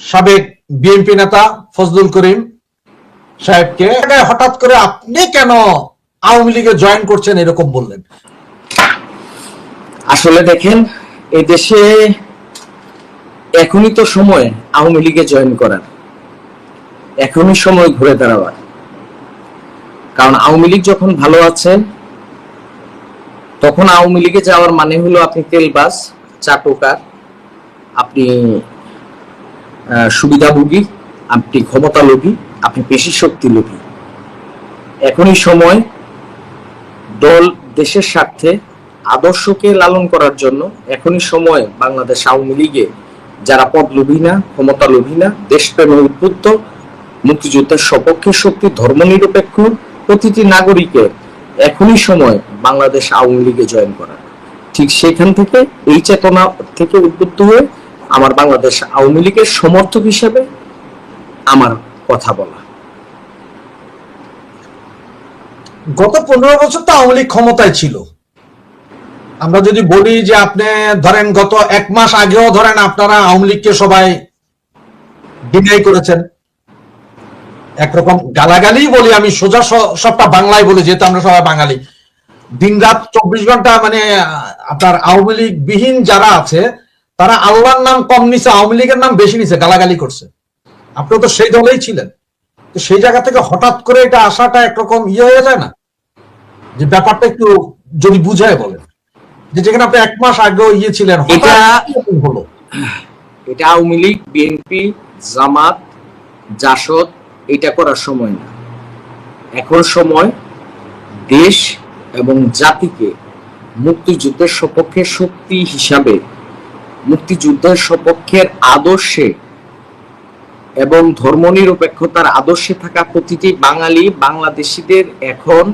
সাবেক বিএনপি নেতা ফজলুল করিম সাহেবকে হঠাৎ করে আপনি কেন আওয়ামী লীগে জয়েন করছেন এরকম বললেন? আসলে দেখেন এই দেশে এখনই তো সময় আওয়ামী লীগে জয়েন করার। এখনই সময় ঘুরে দাঁড়াবার। কারণ আওয়ামী লীগ যখন ভালো আছে, তখন আওয়ামী লীগে যাওয়ার মানে হলো আপনি তেলবাস চাটুকার, আপনি সুবিধাভোগী আপনি ক্ষমতা লোভী, আপনি পেশি শক্তি লোভী। এখনই সময় দল দেশের স্বার্থে আদর্শকে লালন করার জন্য এখনই সময় বাংলাদেশ আওয়ামী লীগে যারা পদ লোভী না, ক্ষমতা লোভী না, দেশপ্রেমে উদ্বুদ্ধ, মুক্তিযুদ্ধের সপক্ষে শক্তি, ধর্মনিরপেক্ষ প্রতিটি নাগরিকের এখনই সময় বাংলাদেশ আওয়ামী লীগে জয়েন করা ঠিক সেখান থেকে এই চেতনা থেকে উদ্বুদ্ধ হয়ে আমার বাংলাদেশ আওয়ামী লীগের সমর্থক হিসেবে আমার কথা বলা। গত পনেরো বছর তো আওয়ামী লীগ ক্ষমতায় ছিল। আমরা যদি বলি যে আপনি ধরেন গত এক মাস আগেও ধরেন আপনারা আওয়ামী লীগকে সবাই ডিনাই করেছেন। একরকম গালাগালি বলি আমি, সোজা সবটা বাংলায় বলি, যেহেতু আমরা সবাই বাঙালি। দিন রাত চব্বিশ ঘণ্টা মানে আপনার আওয়ামী লীগ বিহীন যারা আছে তারা আল্লাহর নাম কম নিছে আওয়ামী লীগের নাম বেশি নিছে গালাগালি করছে। আপনিও তো সেই দলেই ছিলেন। তো সেই জায়গা থেকে হঠাৎ করে এটা আসাটা একরকম ইয়ে হয়ে যায় না? যে ব্যাপারটা একটু যদি বুঝায় বলেন। যে যেখানে আপনি এক মাস আগে ইয়ে ছিলেন এটা- হলো। এটা আওয়ামী লীগ বিএনপি জামাত জাসদ এটা করার সময় না। এখন সময় দেশ এবং জাতিকে মুক্তিযুদ্ধের সপক্ষে শক্তি হিসাবে মুক্তিযুদ্ধের সপক্ষের আদর্শে এবং ধর্মনিরপেক্ষতার আদর্শে থাকা প্রতিটি বাঙালি, বাংলাদেশিদের এখন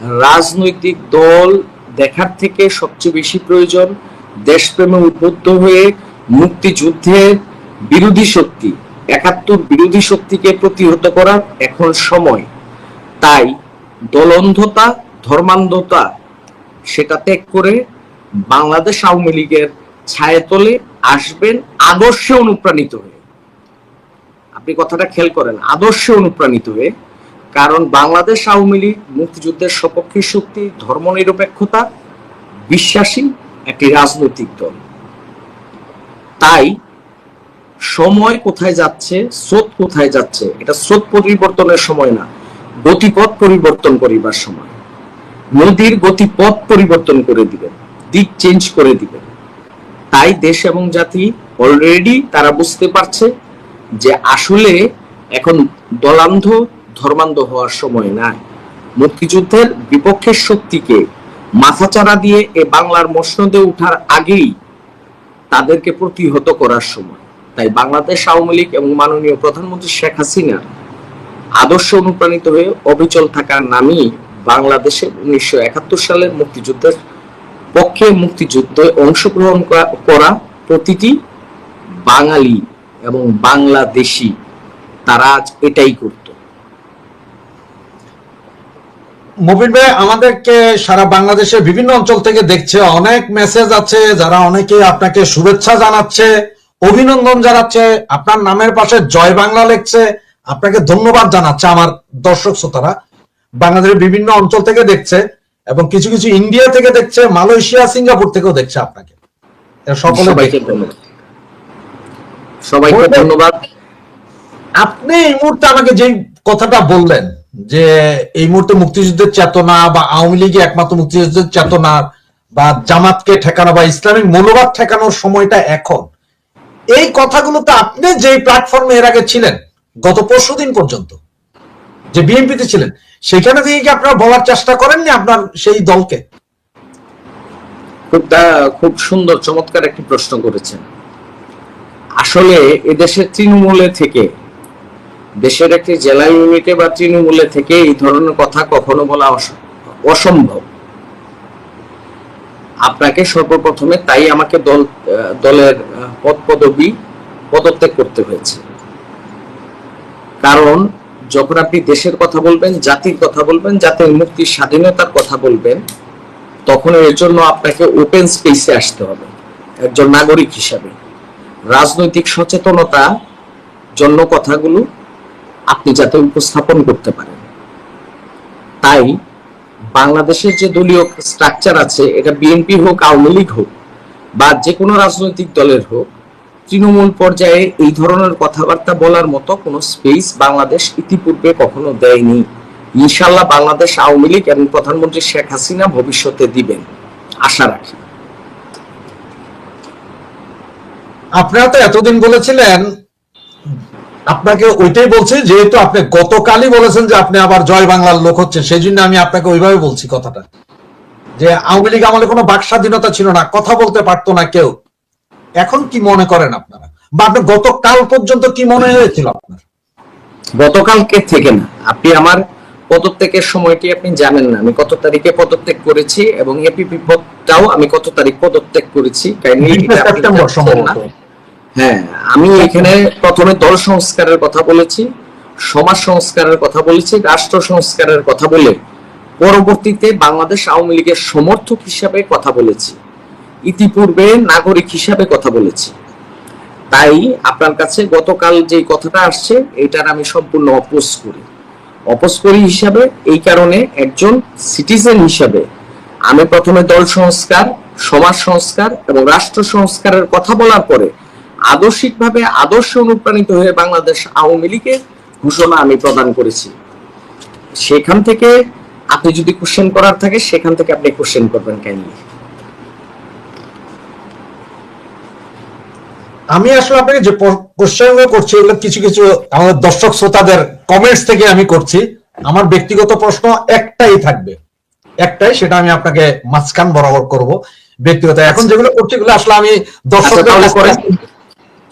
রাজনৈতিক দল দেখার থেকে সবচেয়ে বেশি প্রয়োজন দেশপ্রেমে উদ্বুদ্ধ হয়ে মুক্তিযুদ্ধের বিরোধী শক্তি, একাত্তর বিরোধী শক্তিকে প্রতিহত করার এখন সময়। তাই দলন্ধতা, ধর্মান্ধতা, সেটা ত্যাগ করে বাংলাদেশ আওয়ামী লীগের ছায়াতলে আসবেন আদর্শে অনুপ্রাণিত হয়ে। আপনি কথাটা খেয়াল করেন, আদর্শে অনুপ্রাণিত হয়ে, কারণ বাংলাদেশ আওয়ামী লীগ মুক্তিযুদ্ধের সপক্ষে শক্তি, ধর্মনিরপেক্ষতা, বিশ্বাসী একটি রাজনৈতিক দল। তাই সময় কোথায় যাচ্ছে, স্রোত কোথায় যাচ্ছে, এটা স্রোত পরিবর্তনের সময় না, গতিপথ পরিবর্তন করিবার সময়। নদীর গতিপথ পরিবর্তন করে দিবেন, দিক চেঞ্জ করে দিবেন। তাই দেশ এবং জাতি অলরেডি তারা বুঝতে পারছে যে আসলে এখন দলান্ধ, ধর্মান্ধ হওয়ার সময় নাই। মুক্তিযুদ্ধের বিপক্ষের শক্তিকে মাথাচাড়া দিয়ে এ বাংলার মসনদে ওঠার আগেই তাদেরকে প্রতিহত করার সময়। তাই বাংলাদেশ আওয়ামী লীগ এবং মাননীয় প্রধানমন্ত্রী শেখ হাসিনা আদর্শ অনুপ্রাণিত হয়ে অবিচল থাকার নামই বাংলাদেশে উনিশশো একাত্তর সালের মুক্তিযুদ্ধের পক্ষে মুক্তিযুদ্ধে অংশগ্রহণ করা- প্রতিটি বাঙালি এবং বাংলাদেশি, তারা আজ এটাই করত। মুবিন ভাই, আমাদেরকে সারা বাংলাদেশের বিভিন্ন অঞ্চল থেকে দেখছে। অনেক মেসেজ আছে, যারা অনেকে আপনাকে শুভেচ্ছা জানাচ্ছে, অভিনন্দন জানাচ্ছে। আপনার নামের পাশে জয় বাংলা লিখছে। আপনাকে ধন্যবাদ জানাচ্ছে আমার দর্শক শ্রোতারা। বাংলাদেশের বিভিন্ন অঞ্চল থেকে দেখছে। এবং কিছু কিছু ইন্ডিয়া থেকে দেখছে মালয়েশিয়া সিঙ্গাপুর থেকেও দেখছে আপনাকে। সকলে সবাইকে ধন্যবাদ। আপনি এই মুহূর্তে আমাকে যেই কথাটা বললেন যে এই মুহূর্তে মুক্তিযুদ্ধের চেতনা বা আওয়ামী লীগে একমাত্র মুক্তিযুদ্ধের চেতনা বা জামাতকে ঠেকানো বা ইসলামিক মূল্যবাদ ঠেকানোর সময়টা এখন এই কথাগুলোতে আপনি যেই প্ল্যাটফর্মে এর আগে ছিলেন গত পরশু দিন পর্যন্ত যে বিএনপিতে ছিলেন সেখানে থেকে কি আপনারা বলার চেষ্টা করেননি আপনার সেই দলকে? খুব খুব সুন্দর, চমৎকার একটি প্রশ্ন করেছেন। আসলে এদেশের তৃণমূলে থেকে, দেশের একটি জেলা ইউনিটে বা তৃণমূলে থেকে এই ধরনের কথা কখনো বলা অসম্ভব। আপনাকে সর্বপ্রথমে তাই আমাকে দল দলের পদ পদবি পদত্যাগ করতে হয়েছে। কারণ যখন আপনি দেশের কথা বলবেন, জাতির কথা বলবেন, জাতির মুক্তির স্বাধীনতার কথা বলবেন, তখন এর জন্য আপনাকে ওপেন স্পেসে আসতে হবে, একজন নাগরিক হিসাবে। রাজনৈতিক সচেতনতা জন্য কথাগুলো আপনি যাতে উপস্থাপন করতে পারেন। তাই বাংলাদেশের যে দলীয় স্ট্রাকচার আছে, এটা বিএনপি হোক, আওয়ামী লীগ হোক, বা যে কোনো রাজনৈতিক দলের হোক তৃণমূল পর্যায়ে এই ধরনের কথাবার্তা বলার মতো কোনো স্পেস বাংলাদেশ ইতিপূর্বে কখনো দেয়নি। ইনশাল্লাহ বাংলাদেশ আওয়ামী লীগ এবং প্রধানমন্ত্রী শেখ হাসিনা ভবিষ্যতে দিবেন। আশা রাখি। আপনারা তো এতদিন বলেছিলেন, আপনাকে ওইটাই বলছি, যেহেতু আপনি গতকালই বলেছেন যে আপনি আবার জয় বাংলার লোক হচ্ছে সেই জন্য আমি আপনাকে ওইভাবে বলছি কথাটা। যে আওয়ামী লীগ আমলে কোনো বাক স্বাধীনতা ছিল না, কথা বলতে পারতো না কেউ। এখন কি মনে করেন আপনারা? বা আপনি গতকাল পর্যন্ত কি মনে হয়েছিল আপনার? গতকালকে থেকে না। আপনি আমার পদত্যাগের সময়টি আপনি জানেন না। আমি কত তারিখে পদত্যাগ করেছি এবং এপিপি পদটাও আমি কত তারিখ পদত্যাগ করেছি। হ্যাঁ আমি এখানে প্রথমে দল সংস্কারের কথা বলেছি সমাজ সংস্কারের কথা বলেছি রাষ্ট্র সংস্কারের কথা বলে পরবর্তীতে বাংলাদেশ আওয়ামী লীগের সমর্থক হিসাবে কথা বলেছি। ইতিপূর্বে নাগরিক হিসাবে কথা বলেছি। তাই আপনার কাছে গতকাল যে কথাটা আসছে, এটার আমি সম্পূর্ণ অপোজ করি। অপোজ করি হিসাবে, এই কারণে একজন সিটিজেন হিসাবে আমি প্রথমে দল সংস্কার, সমাজ সংস্কার এবং রাষ্ট্র সংস্কারের কথা বলার পরে আদর্শিকভাবে আদর্শ অনুপ্রাণিত হয়ে বাংলাদেশ আওয়ামী লীগের ঘোষণা আমি প্রদান করেছি। সেখান থেকে আপনি যদি কোশ্চেন করার থাকে, সেখান থেকে আপনি কোশ্চেন করবেন কাইন্ডলি আমি আসলে আপনাকে যে কোশ্চেন করছি এগুলো কিছু কিছু আমাদের দর্শক শ্রোতাদের কমেন্টস থেকে আমি করছি। আমার ব্যক্তিগত প্রশ্ন একটাই থাকবে। একটাই সেটা আমি আপনাকে মাঝখান বরাবর করব। ব্যক্তিগত এখন যেগুলো করছি এগুলো আসলে আমি দর্শকদের। থেকে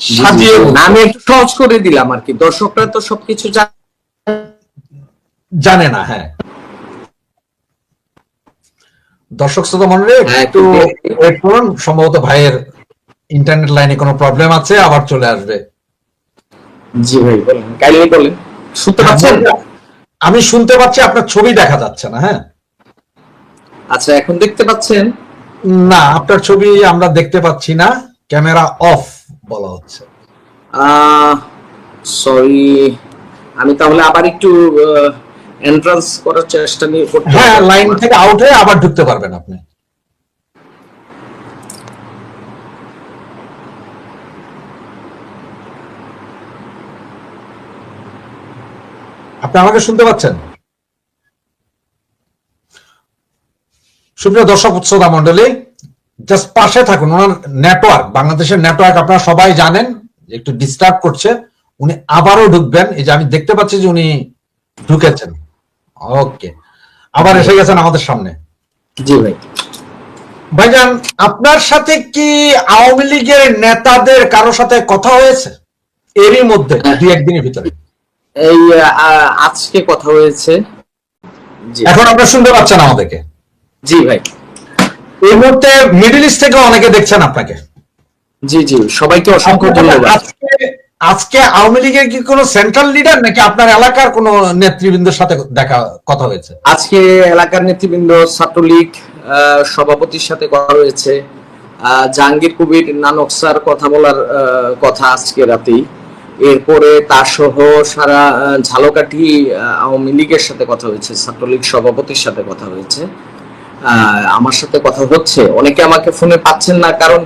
সাজিয়ে আমি একটু সহজ করে দিলাম আর কি। দর্শকরা তো সবকিছু জানে। না হ্যাঁ। দর্শক শ্রোতা মনে হ্যাঁ, একটু- ওয়েট করুন। সম্ভবত ভাইয়ের ইন্টারনেট লাইনে কোনো প্রবলেম আছে আবার চলে আসবে। জি ভাই বলেন। কাইন্ডলি বলেন। শুনতে পাচ্ছেন? আমি শুনতে পাচ্ছি আপনার ছবি দেখা যাচ্ছে না হ্যাঁ? আচ্ছা এখন দেখতে পাচ্ছেন? না আপনার ছবি আমরা দেখতে পাচ্ছি না ক্যামেরা অফ বলা হচ্ছে। সরি আমি তাহলে আবার একটু এন্ট্রান্স করার চেষ্টা নিয়ে করতে হ্যাঁ লাইন থেকে আউট হয়ে আবার ঢুকতে পারবেন আপনি। আপনি আমাকে শুনতে পাচ্ছেন? সুপ্রিয় দর্শক শ্রোতা মন্ডলী জাস্ট পাশে থাকুন। ওনার নেটওয়ার্ক বাংলাদেশের নেটওয়ার্ক আপনারা সবাই জানেন একটু ডিস্টার্ব করছে। উনি আবারও ঢুকবেন। এই যে আমি দেখতে পাচ্ছি যে উনি ঢুকেছেন। ওকে আবার এসে গেছেন আমাদের সামনে। জি ভাই। ভাইজান আপনার সাথে কি আওয়ামী লীগের নেতাদের কারও সাথে কথা হয়েছে? এরই মধ্যে দুই একদিনের ভিতরে। এই আজকে কথা হয়েছে। এখন আপনারা শুনতে পাচ্ছেন আমাদেরকে? জি ভাই। এই মুহূর্তে মিডল ইস্ট থেকে অনেকে দেখছেন আপনাকে। জি জি। সবাইকে অসংখ্য ধন্যবাদ। আজকে আওয়ামী লীগের কি কোনো সেন্ট্রাল লিডার নাকি আপনার এলাকার কোনো নেতৃবৃন্দের সাথে দেখা কথা হয়েছে? আজকে এলাকার নেতৃবৃন্দ ছাত্রলীগ সভাপতির সাথে কথা হয়েছে। জাহাঙ্গীর কবির নানক স্যার কথা বলার কথা আজকে রাতেই। এরপরে তার সহ সারা ঝালকাঠি আওয়ামী লীগের সাথে কথা হয়েছে, ছাত্রলীগ সভাপতির সাথে কথা হয়েছে। আমার সাথে কথা হচ্ছে। অনেকে আমাকে ফোনে পাচ্ছেন না, কারণ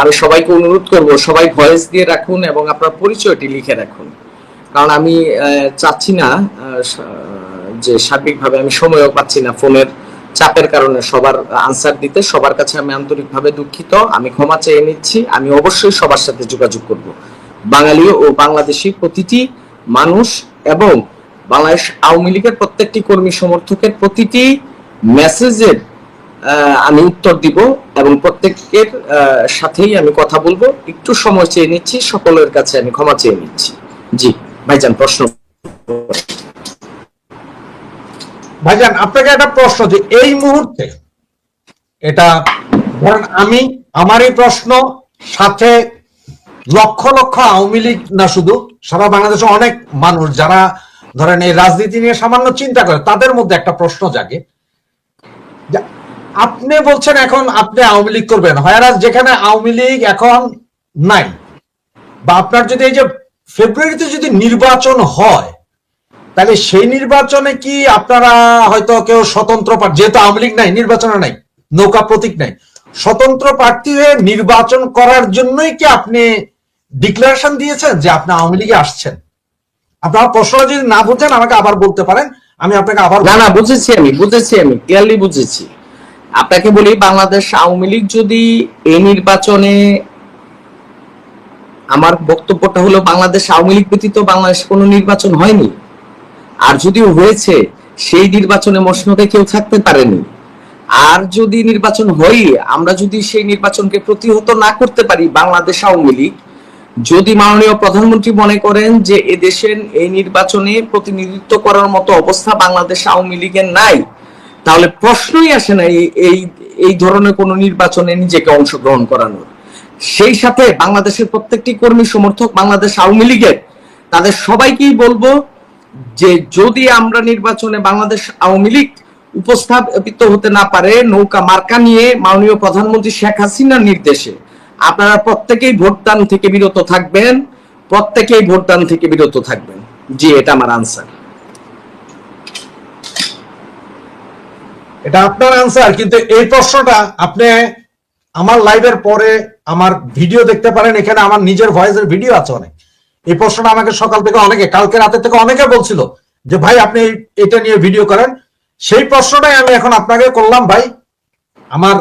আমি সবাইকে অনুরোধ করব, সবাই ভয়েস দিয়ে রাখুন এবং আপনার পরিচয়টি লিখে রাখুন। কারণ আমি চাচ্ছি না যে সার্বিকভাবে আমি সময়ও পাচ্ছি না ফোনের চাপের কারণে সবার আনসার দিতে। সবার কাছে আমি আন্তরিকভাবে দুঃখিত। আমি ক্ষমা চেয়ে নিচ্ছি। আমি অবশ্যই সবার সাথে যোগাযোগ করব। বাঙালি ও বাংলাদেশি প্রতিটি মানুষ এবং বাংলাদেশ আওয়ামী লীগের প্রত্যেকটি কর্মী সমর্থকের প্রতিটি মেসেজের আমি উত্তর দিব এবং প্রত্যেকের সাথেই আমি কথা বলব। একটু সময় চেয়ে নিচ্ছি, সকলের কাছে আমি ক্ষমা চেয়ে নিচ্ছি। জি, ভাইজান, প্রশ্ন। ভাইজান, আপনাকে একটা প্রশ্ন যে এই মুহূর্তে এটা ধরেন আমি, আমারই প্রশ্ন, সাথে লক্ষ লক্ষ আওয়ামী লীগ না শুধু, সারা বাংলাদেশে অনেক মানুষ যারা ধরেন এই রাজনীতি নিয়ে সামান্য চিন্তা করে, তাদের মধ্যে একটা প্রশ্ন জাগে। আপনি বলছেন এখন আপনি আওয়ামী লীগ করবেন হয়ারাজ যেখানে আওয়ামী লীগ এখন নাই, বা আপনার যদি এই যে ফেব্রুয়ারিতে যদি নির্বাচন হয়, তাহলে সেই নির্বাচনে কি আপনারা হয়তো কেউ স্বতন্ত্র প্রার্থী যেহেতু আওয়ামী লীগ নাই, নির্বাচনে নাই, নৌকা প্রতীক নাই, স্বতন্ত্র প্রার্থী হয়ে নির্বাচন করার জন্যই কি আপনি ডিক্লারেশন দিয়েছেন যে আপনি আওয়ামী লীগে আসছেন। আপনার প্রশ্নটা যদি না বুঝেন, আমাকে আবার বলতে পারেন। আমি আপনাকে আবার না না, বুঝেছি আমি বুঝেছি আমি ক্লিয়ারলি বুঝেছি। আপনাকে বলি, বাংলাদেশ আওয়ামী লীগ যদি এই নির্বাচনে আমার বক্তব্যটা হলো, বাংলাদেশ আওয়ামী লীগ ব্যতীত বাংলাদেশে কোনো নির্বাচন হয়নি। আর যদিও হয়েছে, সেই নির্বাচনে মসনদে কেউ থাকতে পারেনি। আর যদি নির্বাচন হয় আমরা যদি সেই নির্বাচনকে প্রতিহত না করতে পারি, বাংলাদেশ আওয়ামী লীগ যদি মাননীয় প্রধানমন্ত্রী মনে করেন যে এদেশের এই নির্বাচনে প্রতিনিধিত্ব করার মতো অবস্থা বাংলাদেশ আওয়ামী লীগের নাই, তাহলে প্রশ্নই আসে না এই, এই- ধরনের কোন নির্বাচনে নিজেকে অংশগ্রহণ করানোর। সেই সাথে বাংলাদেশের প্রত্যেকটি কর্মী সমর্থক বাংলাদেশ আওয়ামী লীগের, তাদের সবাইকেই বলব যে যদি আমরা নির্বাচনে বাংলাদেশ আওয়ামী লীগ উপস্থাপিত হতে না পারে, নৌকা মার্কা নিয়ে মাননীয় প্রধানমন্ত্রী শেখ হাসিনার নির্দেশে আপনারা প্রত্যেকেই ভোটদান থেকে বিরত থাকবেন, প্রত্যেকেই ভোটদান থেকে বিরত থাকবেন। জি, এটা আমার আনসার এটা আপনার আনসার কিন্তু এই প্রশ্নটা আপনি আমার লাইভের পরে আমার ভিডিও দেখতে পারেন, এখানে আমার নিজের ভয়েসের ভিডিও আছে অনেক। এই প্রশ্নটা আমাকে সকাল থেকে অনেকে, কালকে রাতে থেকে অনেকে বলছিল যে, ভাই, আপনি এটা নিয়ে ভিডিও করেন। সেই প্রশ্নটাই আমি এখন আপনাকে করলাম, ভাই। আমার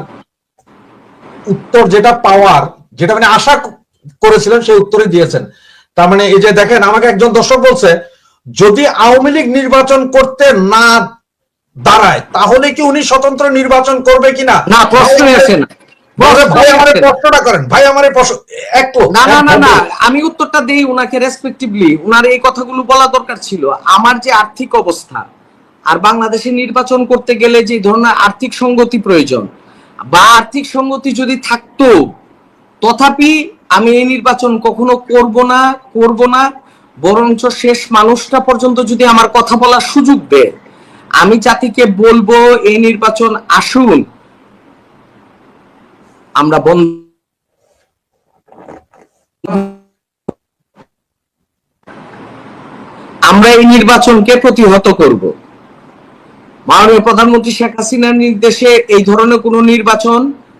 উত্তর যেটা পাওয়ার যেটা মানে আশা করেছিলেন সেই উত্তরই দিয়েছেন। তার মানে এই যে দেখেন আমাকে একজন দর্শক বলছে যদি আওয়ামী লীগ নির্বাচন করতে না দাঁড়ায় তাহলে কি উনি স্বতন্ত্র নির্বাচন করবে কিনা? না প্রশ্নই আসে না। ভাই আমার এই প্রশ্নই আসে না। প্রশ্নটা করেন। ভাই আমার প্রশ্ন এক না না না না আমি উত্তরটা দেই উনাকে রেসপেক্টিভলি উনার এই কথাগুলো বলা দরকার ছিল। আমার যে আর্থিক অবস্থা আর বাংলাদেশে নির্বাচন করতে গেলে যে ধরনের আর্থিক সঙ্গতি প্রয়োজন বা আর্থিক সঙ্গতি যদি থাকতো, তথাপি আমি এই নির্বাচন কখনো করব না করব না, বরঞ্চ শেষ মানুষটা পর্যন্ত যদি আমার কথা বলার সুযোগ দেয়। আমি জাতিকে বলব, এই নির্বাচন আসুন। আমরা বন্ধ আমরা এই নির্বাচনকে প্রতিহত করব। মাননীয় প্রধানমন্ত্রী শেখ হাসিনার নির্দেশে এই ধরনের কোনো নির্বাচন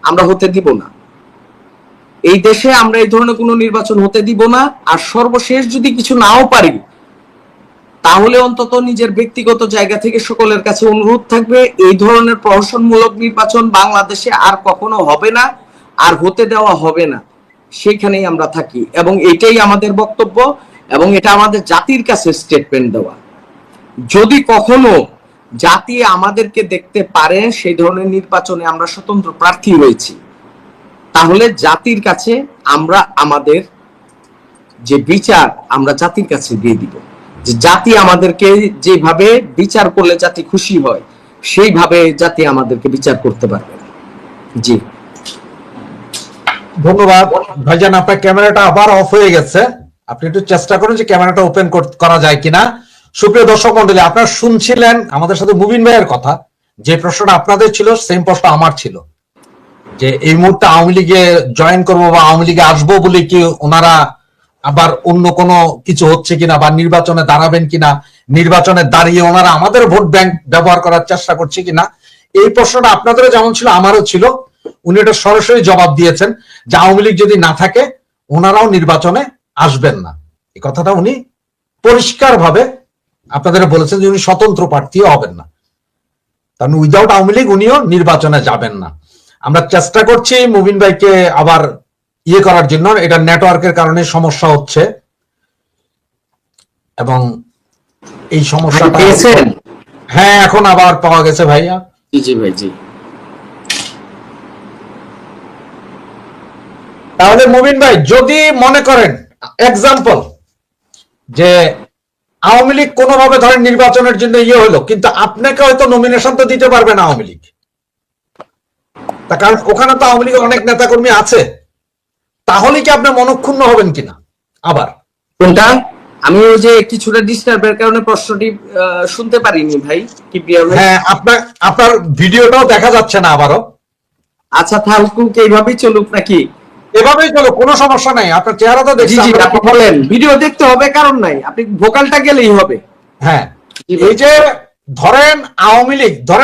আমরা হতে দিব না। এই দেশে আমরা এই ধরনের কোনো নির্বাচন হতে দিব না, আর সর্বশেষ যদি কিছু নাও পারি, তাহলে অন্তত নিজের ব্যক্তিগত জায়গা থেকে সকলের কাছে অনুরোধ থাকবে, এই ধরনের প্রহসনমূলক নির্বাচন বাংলাদেশে আর কখনো হবে না, আর হতে দেওয়া হবে না। সেখানেই আমরা থাকি, এবং এটাই আমাদের বক্তব্য, এবং এটা আমাদের জাতির কাছে স্টেটমেন্ট দেওয়া। যদি কখনো জাতি আমাদেরকে দেখতে পারে, সেই ধরনের নির্বাচনে আমরা স্বতন্ত্র প্রার্থী হয়েছি তাহলে জাতির কাছে আমরা আমাদের যে বিচার, আমরা জাতির কাছে দিয়ে দিব। যে জাতি আমাদেরকে যেভাবে বিচার করলে জাতি খুশি হয়, সেইভাবে জাতি আমাদেরকে বিচার করতে পারবে। জি। ধন্যবাদ। ভাইজান, আপনার ক্যামেরাটা আবার অফ হয়ে গেছে। আপনি একটু চেষ্টা করুন যে ক্যামেরাটা ওপেন করা যায় কিনা। সুপ্রিয় দর্শক মন্ডলী, আপনারা শুনছিলেন আমাদের সাথে মুবিন ভাইয়ের কথা। যে প্রশ্নটা আপনাদের ছিল, সেম প্রশ্ন আমার ছিল। যে এই মুহূর্তে আওয়ামী লীগে জয়েন করব বা আওয়ামী লীগে আসব বলে কি ওনারা আবার অন্য কোনো কিছু হচ্ছে কিনা বা নির্বাচনে দাঁড়াবেন কিনা, নির্বাচনে দাঁড়িয়ে ওনারা আমাদের ভোট ব্যাংক ব্যবহার করার চেষ্টা করছে কিনা, এই প্রশ্নটা আপনাদেরও যেমন ছিল, আমারও ছিল। উনি এটা সরাসরি জবাব দিয়েছেন যে আওয়ামী লীগ যদি না থাকে, ওনারাও নির্বাচনে আসবেন না। এই কথাটা উনি পরিষ্কার ভাবে আপনাদের বলেছেন যে উনি স্বতন্ত্র প্রার্থীও হবেন না। কারণ উইদাউট আওয়ামী লীগ উনিও নির্বাচনে যাবেন না। আমরা চেষ্টা করছি মুবিন ভাইকে আবার ইয়ে করার জন্য এটা নেটওয়ার্কের কারণে সমস্যা হচ্ছে। এবং এই সমস্যাটা পেয়েছেন? হ্যাঁ এখন আবার পাওয়া গেছে ভাইয়া। জি জি ভাই জি। তাহলে মুবিন ভাই যদি মনে করেন এক্সাম্পল যে আওয়ামী লীগ কোনোভাবে ধরেন নির্বাচনের জন্য ইয়ে হলো কিন্তু আপনাকে হয়তো নমিনেশন তো দিতে পারবে না আওয়ামী লীগ। তা কারণ ওখানে তো আওয়ামী লীগের অনেক নেতাকর্মী আছে। তাহলে কি আপনি মনক্ষুণ্ণ হবেন কিনা? আবার। কোনটা? আমি ওই যে কিছুটা ডিস্টার্বের কারণে প্রশ্নটি শুনতে পারিনি ভাই কি হ্যাঁ আপনার আপনার ভিডিওটাও দেখা যাচ্ছে না আবারও। আচ্ছা থাকুক এইভাবেই চলুক নাকি? এভাবেই চলো কোনো সমস্যা নাই। আপনার চেহারা তো জি দেখছি আপনি বলেন। ভিডিও দেখতে হবে কারণ নাই। আপনি ভোকালটা গেলেই হবে। হ্যাঁ। এই যে ধরেন আওয়ামী লীগ ধরেন